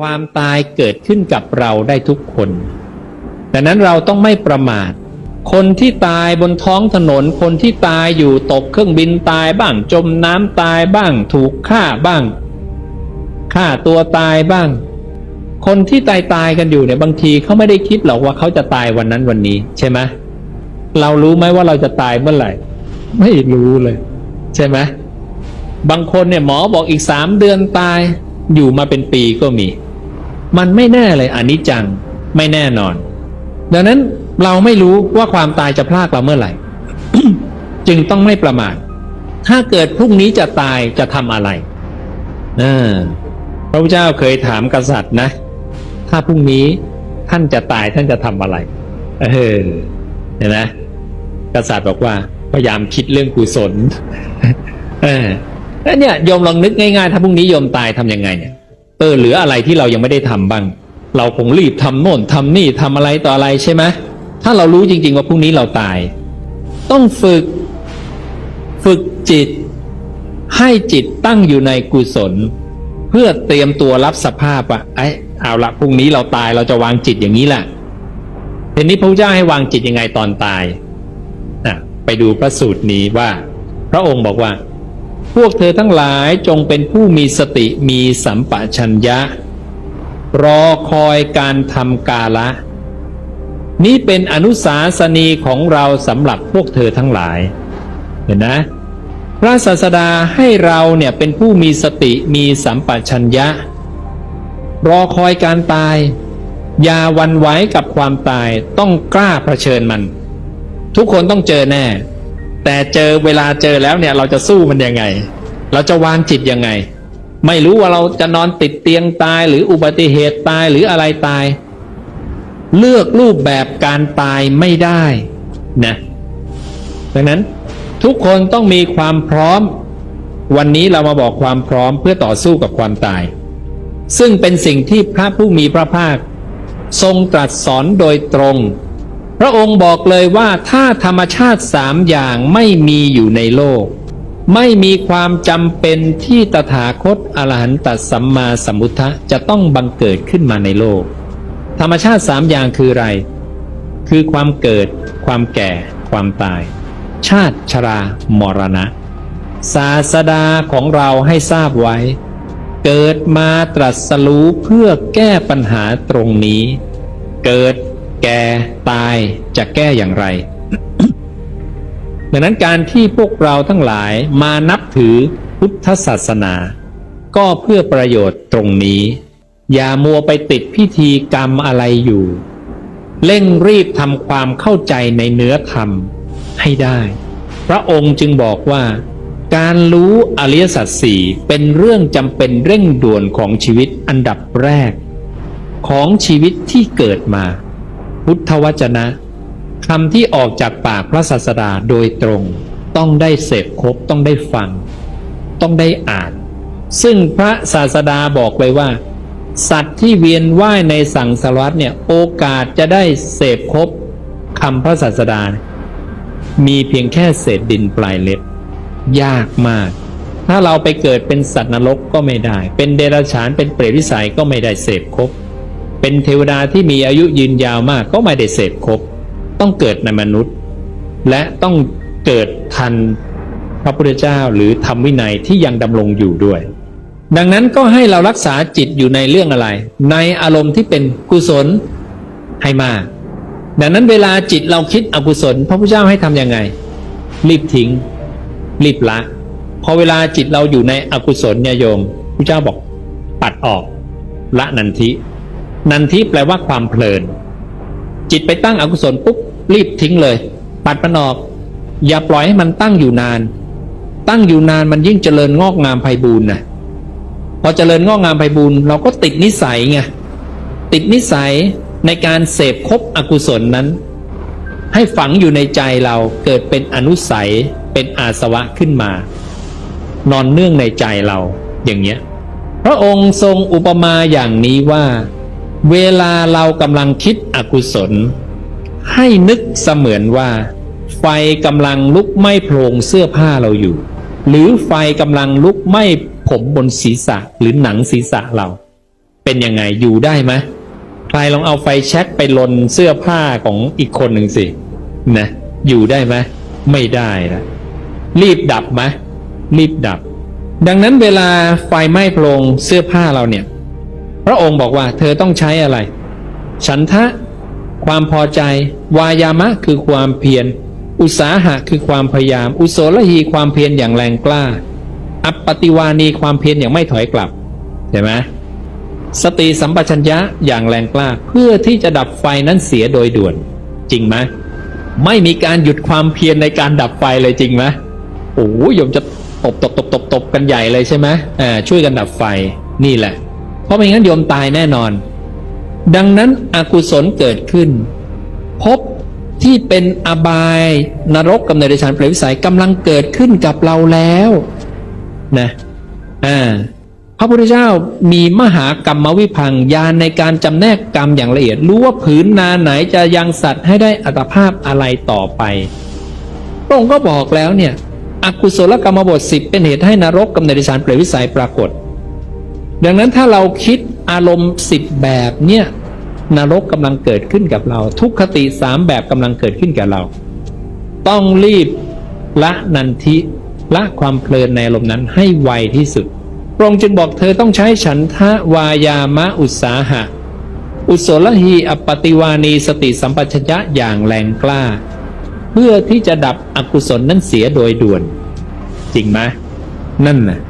ความตายเกิดขึ้นกับเราได้ทุกคน ดังนั้นเราต้องไม่ประมาท คนที่ตายบนท้องถนน คนที่ตายอยู่ตกเครื่องบินตายบ้างจมน้ำตายบ้างถูกฆ่าบ้างฆ่าตัวตายบ้าง คนที่ตายตายกันอยู่เนี่ยบางทีเขาไม่ได้คิดหรอกว่าเขาจะตายวันนั้นวันนี้ ใช่ไหมเรารู้ไหมว่าเราจะตายเมื่อไหร่ ไม่รู้เลย ใช่ไหมบางคนเนี่ยหมอบอกอีกสามเดือนตาย อยู่มาเป็นปีก็มี มันไม่แน่เลยอนนี้จังไม่แน่นอน ดังนั้นเราไม่รู้ว่าความตายจะพลากเราเมื่อไหร่ จึงต้องไม่ประมาทถ้าเกิดพรุ่งนี้จะตายจะทำอะไรพระพุทธเจ้าเคยถามกษัตริย์นะ ถ้าพรุ่งนี้ท่านจะตายท่านจะทำอะไร เออเห็นไหมกษัตริย์บอกว่าพยายามคิดเรื่องกุศล เออ แล้วเนี่ยโยมลองนึกง่ายๆ ถ้าพรุ่งนี้โยมตายทำยังไงเนี่ยเออเหลืออะไรที่เรายังไม่ได้ทำบ้าง เราคงรีบทำโน่นทำนี่ทำอะไรต่ออะไรใช่ไหมถ้าเรารู้จริง ๆ ว่าพรุ่งนี้เราตาย ต้องฝึกฝึกจิต ให้จิตตั้งอยู่ในกุศล เพื่อเตรียมตัวรับสภาพว่าไอเอาละพรุ่งนี้เราตายเราจะวางจิตอย่างนี้แหละทีนี้พระเจ้าให้วางจิตยังไงตอนตายอะไปดูพระสูตรนี้ว่า พระองค์บอกว่า พวกเธอทั้งหลายจงเป็นผู้มีสติมีสัมปชัญญะ รอคอยการทำกาละ นี้เป็นอนุสาสนีของเราสำหรับพวกเธอทั้งหลาย เห็นนะพระศาสดาให้เราเนี่ยเป็นผู้มีสติมีสัมปชัญญะ รอคอยการตาย อย่าหวันไหวกับความตายต้องกล้าเผชิญมัน ทุกคนต้องเจอแน่ แต่เจอเวลาเจอแล้วเนี่ย เราจะสู้มันยังไง เราจะวางจิตยังไง ไม่รู้ว่าเราจะนอนติดเตียงตายหรืออุบัติเหตุตายหรืออะไรตาย เลือกรูปแบบการตายไม่ได้นะดังนั้นทุกคนต้องมีความพร้อม วันนี้เรามาบอกความพร้อมเพื่อต่อสู้กับความตาย ซึ่งเป็นสิ่งที่พระผู้มีพระภาค ทรงตรัสสอนโดยตรง พระองค์บอกเลยว่าถ้าธรรมชาติสามอย่างไม่มีอยู่ในโลก ไม่มีความจำเป็นที่ตถาคตอรหันตสัมมาสัมพุทธะจะต้องบังเกิดขึ้นมาในโลก ธรรมชาติสามอย่างคืออะไร คือความเกิด ความแก่ ความตาย ชาติชรามรณะ ศาสดาของเราให้ทราบไว้ เกิดมาตรัสรู้เพื่อแก้ปัญหาตรงนี้ เกิด แก่ตายจะแก้อย่างไร ดังนั้นการที่พวกเราทั้งหลายมานับถือพุทธศาสนา ก็เพื่อประโยชน์ตรงนี้ อย่ามัวไปติดพิธีกรรมอะไรอยู่ เร่งรีบทำความเข้าใจในเนื้อธรรมให้ได้ พระองค์จึงบอกว่า การรู้อริยสัจสี่เป็นเรื่องจำเป็นเร่งด่วนของชีวิตอันดับแรก ของชีวิตที่เกิดมา พุทธวจนะคำที่ออกจากปากพระศาสดาโดยตรง ต้องได้เสพครบต้องได้ฟัง ต้องได้อ่าน ซึ่งพระศาสดาบอกเลยว่า สัตว์ที่เวียนว่ายในสังสารวัฏเนี่ยโอกาสจะได้เสพครบคำพระศาสดา มีเพียงแค่เศษดินปลายเล็บ ยากมาก ถ้าเราไปเกิดเป็นสัตว์นรกก็ไม่ได้ เป็นเดรัจฉานเป็นเปรตวิสัยก็ไม่ได้เสพครบ เป็นเทวดาที่มีอายุยืนยาวมากก็ไม่ได้เสพครบ ต้องเกิดในมนุษย์ และต้องเกิดทันพระพุทธเจ้าหรือธรรมวินัยที่ยังดำรงอยู่ด้วย ดังนั้นก็ให้เรารักษาจิตอยู่ในเรื่องอะไร ในอารมณ์ที่เป็นกุศลให้มาก ดังนั้นเวลาจิตเราคิดอกุศล พระพุทธเจ้าให้ทำยังไง รีบทิ้ง รีบละพอเวลาจิตเราอยู่ในอกุศลเนี่ยโยมพระเจ้าบอกปัดออก ละนันทิ นันทิแปลว่าความเพลิน จิตไปตั้งอกุศลปุ๊บรีบทิ้งเลย ปัดมันออกอย่าปล่อยให้มันตั้งอยู่นาน ตั้งอยู่นานมันยิ่งเจริญงอกงามไพบูรณ์นะพอเจริญงอกงามไพบูรณ์เราก็ติดนิสัยไงติดนิสัยในการเสพคบอกุศลนั้น ให้ฝังอยู่ในใจเราเกิดเป็นอนุสัยเป็นอาสวะขึ้นมา นอนเนื่องในใจเราอย่างเงี้ยพระองค์ทรงอุปมาอย่างนี้ว่า เวลาเรากำลังคิดอกุศล ให้นึกเสมือนว่า ไฟกำลังลุกไหม้โพรงเสื้อผ้าเราอยู่ หรือไฟกำลังลุกไหม้ผมบนศีรษะหรือหนังศีรษะเรา เป็นยังไงอยู่ได้ไหมใครลองเอาไฟแช็กไปลนเสื้อผ้าของอีกคนหนึ่งสินะอยู่ได้ไหมไม่ได้นะรีบดับไหมรีบดับ ดังนั้นเวลาไฟไหม้โพรงเสื้อผ้าเราเนี่ย พระองค์บอกว่าเธอต้องใช้อะไร ฉันทะ ความพอใจ วายามะคือความเพียร อุตสาหะคือความพยายาม อุโสลหีความเพียรอย่างแรงกล้า อัปปติวานีความเพียรอย่างไม่ถอยกลับเห็นไหมสติสัมปชัญญะอย่างแรงกล้าเพื่อที่จะดับไฟนั้นเสียโดยด่วน จริงไหมไม่มีการหยุดความเพียรในการดับไฟเลยจริงไหมโอ้โหโยมจะตบตบตบตบตบกันใหญ่เลยใช่ไหมอ่าช่วยกันดับไฟนี่แหละ ราะไม่งั้นโยมตายแน่นอน ดังนั้นอกุศลเกิดขึ้น พบที่เป็นอบายนรกกับเนรชานเปรตวิสัยกำลังเกิดขึ้นกับเราแล้วนะอ่าพระพุทธเจ้ามีมหากรรมวิพังญาณในการจำแนกกรรมอย่างละเอียด รู้ว่าผืนนาไหนจะยังสัตว์ให้ได้อัตภาพอะไรต่อไปพระองค์ก็บอกแล้วเนี่ยอกุศลกรรมบทสิบเป็นเหตุให้นรกกับเนรชานเปรตวิสัยปรากฏ ดังนั้นถ้าเราคิดอารมณ์สิบแบบเนี่ยนรกกำลังเกิดขึ้นกับเรา ทุกขติสามแบบกำลังเกิดขึ้นกับเรา ต้องรีบละนันทิละความเพลินในอารมณ์นั้นให้ไวที่สุดพระองค์จึงบอกเธอต้องใช้ฉันทะวายามะอุตสาหะ อุโสลหีอปปติวานีสติสัมปชัญญะอย่างแรงกล้า เพื่อที่จะดับอกุศลนั้นเสียโดยด่วน จริงไหมนั่นน่ะ